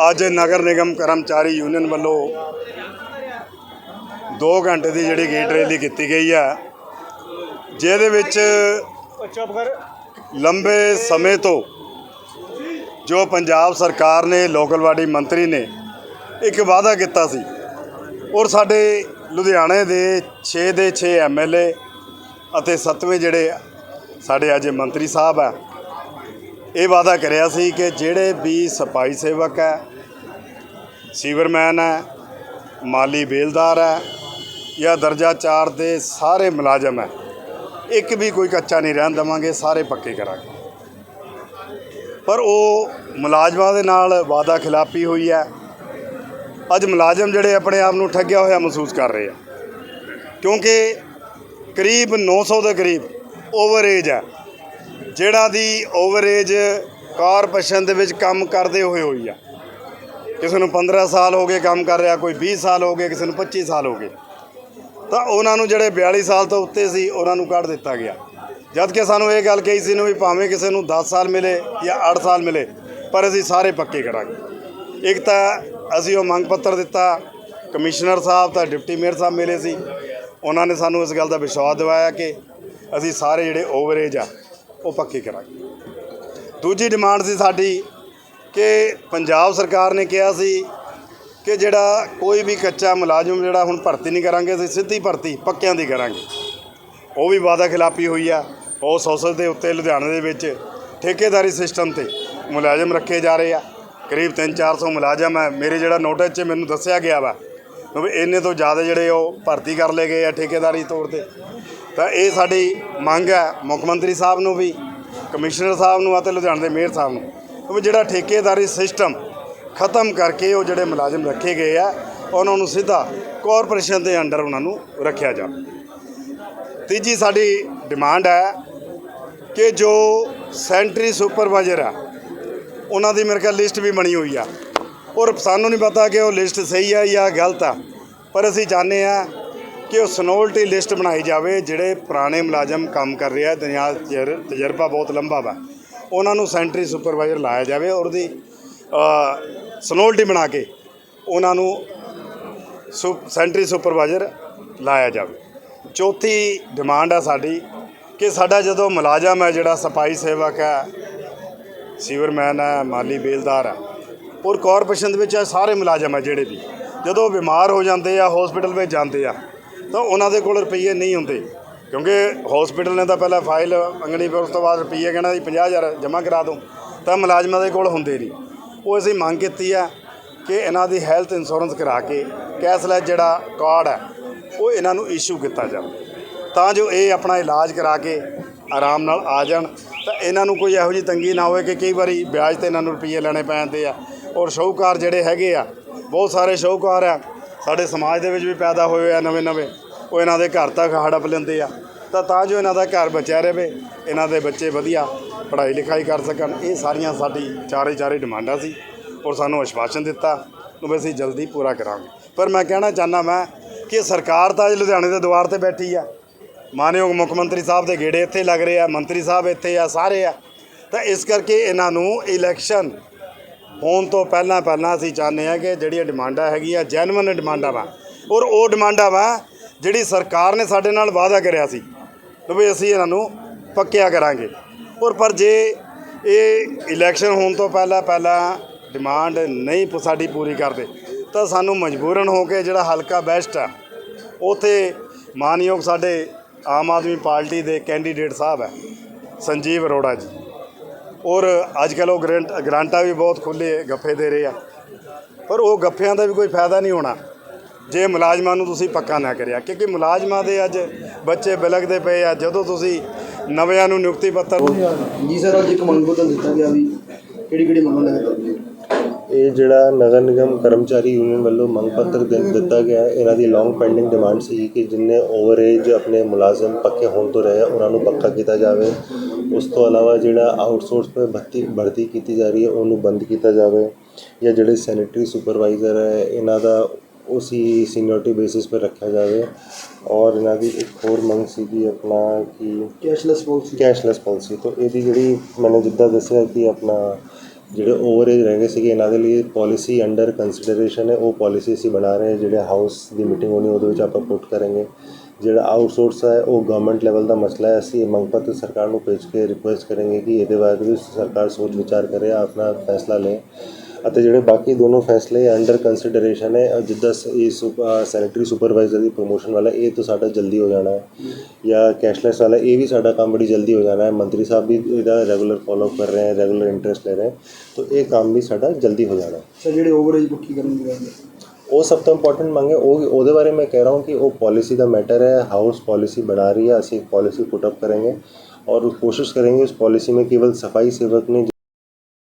ਅੱਜ ਨਗਰ ਨਿਗਮ ਕਰਮਚਾਰੀ ਯੂਨੀਅਨ ਵੱਲੋਂ 2 ਘੰਟੇ ਦੀ ਜਿਹੜੀ ਗੇਟ ਰੈਲੀ ਕੀਤੀ ਗਈ ਹੈ, ਜਿਹਦੇ ਵਿੱਚ ਲੰਬੇ ਸਮੇਂ ਤੋਂ ਜੋ ਪੰਜਾਬ ਸਰਕਾਰ ਨੇ ਲੋਕਲਵਾੜੀ ਮੰਤਰੀ ਨੇ ਇੱਕ ਵਾਅਦਾ ਕੀਤਾ ਸੀ। ਔਰ ਸਾਡੇ ਲੁਧਿਆਣੇ ਦੇ 6 ਦੇ 6 ਐਮਐਲਏ ਅਤੇ 7ਵੇਂ ਜਿਹੜੇ ਸਾਡੇ ਅੱਜ ਮੰਤਰੀ ਸਾਹਿਬ ਆ, ਇਹ ਵਾਅਦਾ ਕਰਿਆ ਸੀ ਕਿ ਜਿਹੜੇ ਵੀ ਸਫ਼ਾਈ ਸੇਵਕ ਹੈ ਸੀਵਰਮੈਨ ਹੈ ਮਾਲੀ ਬੇਲਦਾਰ ਹੈ ਜਾਂ ਦਰਜਾ 4 ਦੇ ਸਾਰੇ ਮੁਲਾਜ਼ਮ ਹੈ ਇੱਕ ਵੀ ਕੋਈ ਕੱਚਾ ਨਹੀਂ ਰਹਿਣ ਦੇਵਾਂਗੇ, ਸਾਰੇ ਪੱਕੇ ਕਰਾਂਗੇ। ਪਰ ਉਹ ਮੁਲਾਜ਼ਮਾਂ ਦੇ ਨਾਲ ਵਾਅਦਾ ਖਿਲਾਫੀ ਹੋਈ ਹੈ ਅੱਜ ਮੁਲਾਜ਼ਮ ਜਿਹੜੇ ਆਪਣੇ ਆਪ ਨੂੰ ਠੱਗਿਆ ਹੋਇਆ ਮਹਿਸੂਸ ਕਰ ਰਹੇ ਆ। ਕਿਉਂਕਿ ਕਰੀਬ 900 ਦੇ ਕਰੀਬ ਓਵਰ ਆ। ਜਿਹੜਾ ਦੀ ਓਵਰਏਜ ਕਾਰਪੋਰੇਸ਼ਨ ਦੇ ਵਿੱਚ ਕੰਮ ਕਰਦੇ ਹੋਏ ਹੋਈ ਆ। ਕਿਸੇ ਨੂੰ 15 ਸਾਲ ਹੋ ਗਏ ਕੰਮ ਕਰ ਰਿਹਾ, ਕੋਈ 20 ਸਾਲ ਹੋ ਗਏ, ਕਿਸੇ ਨੂੰ 25 ਸਾਲ ਹੋ ਗਏ। ਤਾਂ ਉਹਨਾਂ ਨੂੰ ਜਿਹੜੇ 42 ਸਾਲ ਤੋਂ ਉੱਤੇ ਸੀ, ਉਹਨਾਂ ਨੂੰ ਕੱਢ ਦਿੱਤਾ ਗਿਆ। ਜਦ ਕਿ ਸਾਨੂੰ ਇਹ ਗੱਲ ਕਹੀ ਸੀ ਨੂੰ ਵੀ ਭਾਵੇਂ ਕਿਸੇ ਨੂੰ 10 ਸਾਲ ਮਿਲੇ ਜਾਂ 8 ਸਾਲ ਮਿਲੇ, ਪਰ ਅਸੀਂ ਸਾਰੇ ਪੱਕੇ ਕਰਾਂਗੇ। ਇੱਕ ਤਾਂ ਅਸੀਂ ਉਹ ਮੰਗ ਪੱਤਰ ਦਿੱਤਾ, ਕਮਿਸ਼ਨਰ ਸਾਹਿਬ ਤਾਂ ਡਿਪਟੀ ਮੇਅਰ ਸਾਹਿਬ ਮਿਲੇ ਸੀ। ਉਹਨਾਂ ਨੇ ਸਾਨੂੰ ਇਸ ਗੱਲ ਦਾ ਵਿਸ਼ਵਾਸ ਦਿਵਾਇਆ ਕਿ ਅਸੀਂ ਸਾਰੇ ਜਿਹੜੇ ਓਵਰੇਜ ਆ, ਉਹ ਪੱਕੇ ਕਰਾਂਗੇ। ਦੂਜੀ ਡਿਮਾਂਡ ਸੀ ਸਾਡੀ ਕਿ ਪੰਜਾਬ ਸਰਕਾਰ ਨੇ ਕਿਹਾ ਸੀ ਕਿ ਜਿਹੜਾ ਕੋਈ ਵੀ ਕੱਚਾ ਮੁਲਾਜ਼ਮ ਜਿਹੜਾ ਹੁਣ ਭਰਤੀ ਨਹੀਂ ਕਰਾਂਗੇ, ਅਸੀਂ ਸਿੱਧੀ ਭਰਤੀ ਪੱਕਿਆਂ ਦੀ ਕਰਾਂਗੇ। ਉਹ ਵੀ ਵਾਅਦਾ ਖਿਲਾਫੀ ਹੋਈ ਆ। ਉਹ ਸੌਸਲ ਦੇ ਉੱਤੇ ਲੁਧਿਆਣੇ ਦੇ ਵਿੱਚ ਠੇਕੇਦਾਰੀ ਸਿਸਟਮ ਤੇ ਮੁਲਾਜ਼ਮ ਰੱਖੇ ਜਾ ਰਹੇ ਆ। ਕਰੀਬ 3-400 ਮੁਲਾਜ਼ਮ ਹੈ। ਮੇਰੇ ਜਿਹੜਾ ਨੋਟਿਸ 'ਚ ਮੈਨੂੰ ਦੱਸਿਆ ਗਿਆ ਵਾ ਵੀ ਇੰਨੇ ਤੋਂ ਜ਼ਿਆਦਾ ਜਿਹੜੇ ਉਹ ਭਰਤੀ ਕਰ ਲਏ ਗਏ ਆ ਠੇਕੇਦਾਰੀ ਤੌਰ ਤੇ। ਤਾਂ ਇਹ ਸਾਡੀ ਮੰਗ ਹੈ ਮੁੱਖ ਮੰਤਰੀ ਸਾਹਿਬ ਨੂੰ ਵੀ, ਕਮਿਸ਼ਨਰ ਸਾਹਿਬ ਨੂੰ ਅਤੇ ਲੁਧਿਆਣੇ ਦੇ ਮੇਅਰ ਸਾਹਿਬ ਨੂੰ ਵੀ ਜਿਹੜਾ ਠੇਕੇਦਾਰੀ ਸਿਸਟਮ ਖਤਮ ਕਰਕੇ ਉਹ ਜਿਹੜੇ ਮੁਲਾਜ਼ਮ ਰੱਖੇ ਗਏ ਆ, ਉਹਨਾਂ ਨੂੰ ਸਿੱਧਾ ਕਾਰਪੋਰੇਸ਼ਨ ਦੇ ਅੰਡਰ ਉਹਨਾਂ ਨੂੰ ਰੱਖਿਆ ਜਾਵੇ। ਤੀਜੀ ਸਾਡੀ ਡਿਮਾਂਡ ਹੈ ਕਿ ਜੋ ਸੈਂਟਰੀ ਸੁਪਰਵਾਈਜ਼ਰ ਆ ਉਹਨਾਂ ਦੀ ਮੇਰੇ ਖਿਆਲ ਲਿਸਟ ਵੀ ਬਣੀ ਹੋਈ ਆ। ਔਰ ਸਾਨੂੰ ਨਹੀਂ ਪਤਾ ਕਿ ਉਹ ਲਿਸਟ ਸਹੀ ਆ ਜਾਂ ਗਲਤ ਆ। ਪਰ ਅਸੀਂ ਚਾਹੁੰਦੇ ਆ ਕਿ ਉਹ ਸਨੋਲਟੀ ਲਿਸਟ ਬਣਾਈ ਜਾਵੇ, ਜਿਹੜੇ ਪੁਰਾਣੇ ਮੁਲਾਜ਼ਮ ਕੰਮ ਕਰ ਰਹੇ ਆ। ਦੁਨੀਆ ਤਜਰਬਾ ਬਹੁਤ ਲੰਬਾ ਵਾ। ਉਹਨਾਂ ਨੂੰ ਸੈਂਟਰੀ ਸੁਪਰਵਾਈਜ਼ਰ ਲਾਇਆ ਜਾਵੇ ਔਰ ਉਹਦੀ ਸਨੋਲਟੀ ਬਣਾ ਕੇ ਉਹਨਾਂ ਨੂੰ ਸੁ ਸੈਂਟਰੀ ਸੁਪਰਵਾਈਜ਼ਰ ਲਾਇਆ ਜਾਵੇ। ਚੌਥੀ ਡਿਮਾਂਡ ਆ ਸਾਡੀ ਕਿ ਸਾਡਾ ਜਦੋਂ ਮੁਲਾਜ਼ਮ ਹੈ ਜਿਹੜਾ ਸਫ਼ਾਈ ਸੇਵਕ ਹੈ ਸੀਵਰਮੈਨ ਹੈ, ਮਾਲੀ ਬੇਲਦਾਰ ਹੈ। ਔਰ ਕਾਰਪੋਰੇਸ਼ਨ ਦੇ ਵਿੱਚ ਇਹ ਸਾਰੇ ਮੁਲਾਜ਼ਮ ਹੈ ਜਿਹੜੇ ਵੀ। ਜਦੋਂ ਉਹ ਬਿਮਾਰ ਹੋ ਜਾਂਦੇ ਆ ਹਸਪੀਟਲ ਵਿੱਚ ਜਾਂਦੇ ਆ, ਤਾਂ ਉਹਨਾਂ ਦੇ ਕੋਲ ਰੁਪਈਏ ਨਹੀਂ ਹੁੰਦੇ। ਕਿਉਂਕਿ ਹਸਪੀਟਲ ਨੇ ਤਾਂ ਪਹਿਲਾਂ ਫਾਈਲ ਮੰਗਣੀ ਫਿਰ ਉਸ ਤੋਂ ਬਾਅਦ ਰੁਪਈਏ ਕਹਿਣਾ ਜੀ 50000 ਜਮ੍ਹਾਂ ਕਰਾ ਦਿਓ। ਤਾਂ ਮੁਲਾਜ਼ਮਾਂ ਦੇ ਕੋਲ ਹੁੰਦੇ ਨਹੀਂ। ਉਹ ਅਸੀਂ ਮੰਗ ਕੀਤੀ ਆ ਕਿ ਇਹਨਾਂ ਦੀ ਹੈਲਥ ਇੰਸ਼ੋਰੈਂਸ ਕਰਾ ਕੇ ਕੈਸ਼ਲੈਸ ਜਿਹੜਾ ਕਾਰਡ ਹੈ, ਉਹ ਇਹਨਾਂ ਨੂੰ ਇਸ਼ੂ ਕੀਤਾ ਜਾਵੇ। ਤਾਂ ਜੋ ਇਹ ਆਪਣਾ ਇਲਾਜ ਕਰਾ ਕੇ ਆਰਾਮ ਨਾਲ ਆ ਜਾਣ। ਤਾਂ ਇਹਨਾਂ ਨੂੰ ਕੋਈ ਇਹੋ ਜਿਹੀ ਤੰਗੀ ਨਾ ਹੋਵੇ ਕਿ ਕਈ ਵਾਰੀ ਵਿਆਜ ਤੇ ਇਹਨਾਂ ਨੂੰ ਰੁਪਈਏ ਲੈਣੇ ਪੈਂਦੇ ਆ। ਔਰ ਸ਼ਾਹੂਕਾਰ ਜਿਹੜੇ ਹੈਗੇ ਆ, ਬਹੁਤ ਸਾਰੇ ਸ਼ਾਹੂਕਾਰ ਆ, ਸਾਡੇ ਸਮਾਜ ਦੇ ਵਿੱਚ ਵੀ ਪੈਦਾ ਹੋਏ ਆ ਨਵੇਂ ਨਵੇਂ। ਉਹ ਇਹਨਾਂ ਦੇ ਘਰ ਤੱਕ ਹੜਪ ਲੈਂਦੇ ਆ। ਤਾਂ ਤਾਂ ਜੋ ਇਹਨਾਂ ਦਾ ਘਰ ਬਚਿਆ ਰਹੇ ਇਹਨਾਂ ਦੇ ਬੱਚੇ ਵਧੀਆ ਪੜ੍ਹਾਈ ਲਿਖਾਈ ਕਰ ਸਕਣ। ਇਹ ਸਾਰੀਆਂ ਸਾਡੀ ਚਾਰੇ ਚਾਰੇ ਡਿਮਾਂਡਾਂ ਸੀ ਔਰ ਸਾਨੂੰ ਆਸ਼ਵਾਸਨ ਦਿੱਤਾ ਨੂੰ ਵੀ ਅਸੀਂ ਜਲਦੀ ਪੂਰਾ ਕਰਾਂਗੇ। ਪਰ ਮੈਂ ਕਹਿਣਾ ਚਾਹੁੰਦਾ ਮੈਂ ਕਿ ਸਰਕਾਰ ਤਾਂ ਅੱਜ ਲੁਧਿਆਣੇ ਦੇ ਦੁਆਰ ਤੇ ਬੈਠੀ ਆ। ਮਾਨਯੋਗ ਮੁੱਖ ਮੰਤਰੀ ਸਾਹਿਬ ਦੇ ਗੇੜੇ ਇੱਥੇ ਲੱਗ ਰਹੇ ਆ, ਮੰਤਰੀ ਸਾਹਿਬ ਇੱਥੇ ਆ, ਸਾਰੇ ਆ। ਤਾਂ ਇਸ ਕਰਕੇ ਇਹਨਾਂ ਨੂੰ ਇਲੈਕਸ਼ਨ ਹੋਣ ਤੋਂ ਪਹਿਲਾਂ ਪਹਿਲਾਂ ਅਸੀਂ ਚਾਹੁੰਦੇ ਆ ਕਿ ਜਿਹੜੀਆਂ ਡਿਮਾਂਡਾਂ ਹੈਗੀਆਂ ਜੈਨੂਇਨ ਡਿਮਾਂਡਾਂ ਵਾ। ਔਰ ਉਹ ਡਿਮਾਂਡਾਂ ਵਾ ਜਿਹੜੀ ਸਰਕਾਰ ਨੇ ਸਾਡੇ ਨਾਲ ਵਾਅਦਾ ਕਰਿਆ ਸੀ, ਵੀ ਅਸੀਂ ਇਹਨਾਂ ਨੂੰ ਪੱਕਿਆ ਕਰਾਂਗੇ। ਔਰ ਪਰ ਜੇ ਇਹ ਇਲੈਕਸ਼ਨ ਹੋਣ ਤੋਂ ਪਹਿਲਾਂ ਪਹਿਲਾਂ ਡਿਮਾਂਡ ਨਹੀਂ ਸਾਡੀ ਪੂਰੀ ਕਰਦੇ, ਤਾਂ ਸਾਨੂੰ ਮਜਬੂਰਨ ਹੋ ਕੇ ਜਿਹੜਾ ਹਲਕਾ ਬੈਸਟ ਆ, ਉਥੇ ਮਾਨਯੋਗ ਸਾਡੇ ਆਮ ਆਦਮੀ ਪਾਰਟੀ ਦੇ ਕੈਂਡੀਡੇਟ ਸਾਹਿਬ ਹੈ, ਸੰਜੀਵ ਅਰੋੜਾ ਜੀ। ਔਰ ਅੱਜ ਕੱਲ੍ਹ ਉਹ ਗਰੰਟ, ਗਰਾਂਟਾਂ ਵੀ ਬਹੁਤ ਖੁੱਲੇ ਗੱਫੇ ਦੇ ਰਹੇ ਆ। ਪਰ ਉਹ ਗੱਫਿਆਂ ਦਾ ਵੀ ਕੋਈ ਫਾਇਦਾ ਨਹੀਂ ਹੋਣਾ। ਜੇ ਮੁਲਾਜ਼ਮਾਂ ਨੂੰ ਤੁਸੀਂ ਪੱਕਾ ਨਾ ਕਰਿਆ, ਕਿਉਂਕਿ ਮੁਲਾਜ਼ਮਾਂ ਦੇ ਅੱਜ ਬੱਚੇ ਬਿਲਕਦੇ ਪਏ ਆ, ਜਦੋਂ ਤੁਸੀਂ ਨਵਿਆਂ ਨੂੰ ਨਿਯੁਕਤੀ ਪੱਤਰ ਜੀ ਸਰ, ਅੱਜ ਇੱਕ ਮੰਗ ਪੱਤਰ ਦਿੱਤਾ ਗਿਆ ਵੀ ਕਿਹੜੀ ਕਿਹੜੀ ਮੰਗਾਂ ਲੈ ਇਹ ਜਿਹੜਾ ਨਗਰ ਨਿਗਮ ਕਰਮਚਾਰੀ ਯੂਨੀਅਨ ਵੱਲੋਂ ਮੰਗ ਪੱਤਰ ਦੇ- ਦਿੱਤਾ ਗਿਆ ਹੈ, ਇਹਨਾਂ ਦੀ ਲੌਂਗ ਪੈਂਡਿੰਗ ਡਿਮਾਂਡ ਸੀ ਕਿ ਜਿੰਨੇ ਓਵਰਏਜ ਆਪਣੇ ਮੁਲਾਜ਼ਮ ਪੱਕੇ ਹੋਣ ਤੋਂ ਰਹੇ ਆ, ਉਹਨਾਂ ਨੂੰ ਪੱਕਾ ਕੀਤਾ ਜਾਵੇ। ਉਸ ਤੋਂ ਇਲਾਵਾ ਜਿਹੜਾ ਆਊਟਸੋਰਸ 'ਤੇ ਭਰਤੀ ਭਰਤੀ ਕੀਤੀ ਜਾ ਰਹੀ ਹੈ ਉਹਨੂੰ ਬੰਦ ਕੀਤਾ ਜਾਵੇ। ਜਾਂ ਜਿਹੜੇ ਸੈਨੇਟਰੀ ਸੁਪਰਵਾਈਜ਼ਰ ਹੈ ਇਹਨਾਂ ਦਾ ਉਸੀ ਸੀਨੀਅਰਟੀ ਬੇਸਿਸ 'ਤੇ ਰੱਖਿਆ ਜਾਵੇ। ਔਰ ਇਹਨਾਂ ਦੀ ਇੱਕ ਹੋਰ ਮੰਗ ਸੀ ਕਿ ਆਪਣਾ ਕਿ ਕੈਸ਼ਲੈਸ ਪਾਲਿਸੀ ਕੈਸ਼ਲੈਸ ਪਾਲਿਸੀ ਤੋਂ। ਇਹਦੀ ਜਿਹੜੀ ਮੈਨੂੰ ਜਿੱਦਾਂ ਦੱਸਿਆ ਕਿ ਆਪਣਾ ਜਿਹੜੇ ਓਵਰ ਏਜ ਰਹਿ ਗਏ ਸੀਗੇ, ਇਹਨਾਂ ਦੇ ਲਈ ਪਾਲਿਸੀ ਅੰਡਰ ਕੰਸੀਡਰੇਸ਼ਨ ਹੈ। ਉਹ ਪਾਲਿਸੀ ਅਸੀਂ ਬਣਾ ਰਹੇ ਹਾਂ, ਜਿਹੜੇ ਹਾਊਸ ਦੀ ਮੀਟਿੰਗ ਹੋਣੀ, ਉਹਦੇ ਵਿੱਚ ਆਪਾਂ ਪੁੱਟ ਕਰਾਂਗੇ। ਜਿਹੜਾ ਆਊਟਸੋਰਸ ਹੈ, ਉਹ ਗਵਰਨਮੈਂਟ ਲੈਵਲ ਦਾ ਮਸਲਾ ਹੈ। ਅਸੀਂ ਇਹ ਮੰਗ ਪੱਤਰ ਸਰਕਾਰ ਨੂੰ ਭੇਜ ਕੇ ਰਿਕੁਐਸਟ ਕਰਾਂਗੇ ਕਿ ਇਹਦੇ ਬਾਰੇ ਵੀ ਸਰਕਾਰ ਸੋਚ ਵਿਚਾਰ ਕਰੇ, ਆਪਣਾ ਫੈਸਲਾ ਲਏ। ਅਤੇ ਜਿਹੜੇ ਬਾਕੀ ਦੋਨੋਂ ਫੈਸਲੇ ਅੰਡਰ ਕੰਸੀਡਰੇਸ਼ਨ ਹੈ ਅਹ ਜਿੱਦਾਂ ਸ- ਇਹ ਸੈਨੇਟਰੀ ਸੁਪਰਵਾਈਜ਼ਰ ਦੀ ਪ੍ਰੋਮੋਸ਼ਨ ਵਾਲਾ ਇਹ ਤਾਂ ਸਾਡਾ ਜਲਦੀ ਹੋ ਜਾਣਾ ਹੈ ਜਾਂ ਕੈਸ਼ਲੈਸ ਵਾਲਾ ਇਹ ਵੀ ਸਾਡਾ ਕੰਮ ਬੜੀ ਜਲਦੀ ਹੋ ਜਾਣਾ ਹੈ ਮੰਤਰੀ ਸਾਹਿਬ ਵੀ ਇਹਦਾ ਰੈਗੂਲਰ ਫੋਲੋ ਕਰ ਰਹੇ ਹੈ ਰੈਗੂਲਰ ਇੰਟਰਸਟ ਲੈ ਰਹੇ ਹੈ ਤਾਂ ਇਹ ਕੰਮ ਵੀ ਸਾਡਾ ਜਲਦੀ ਹੋ ਜਾਣਾ ਹੈ ਸਰ ਜਿਹੜੇ ਓਵਰੇਜ ਪੱਕੀ ਕਰਨ ਦੀ ਗੱਲ ਹੈ ਉਹ ਸਭ ਤੋਂ ਇੰਪੋਰਟੈਂਟ ਮੰਗੇ ਉਹ ਉਹਦੇ ਬਾਰੇ ਮੈਂ ਕਹਿ रहा हूँ कि वो पॉलिसी का मैटर है हाउस पॉलिसी बना रही है ਅਸੀਂ एक पॉलिसी पुट अप करेंगे और कोशिश करेंगे उस पॉलिसी में केवल सफाई सेवक ने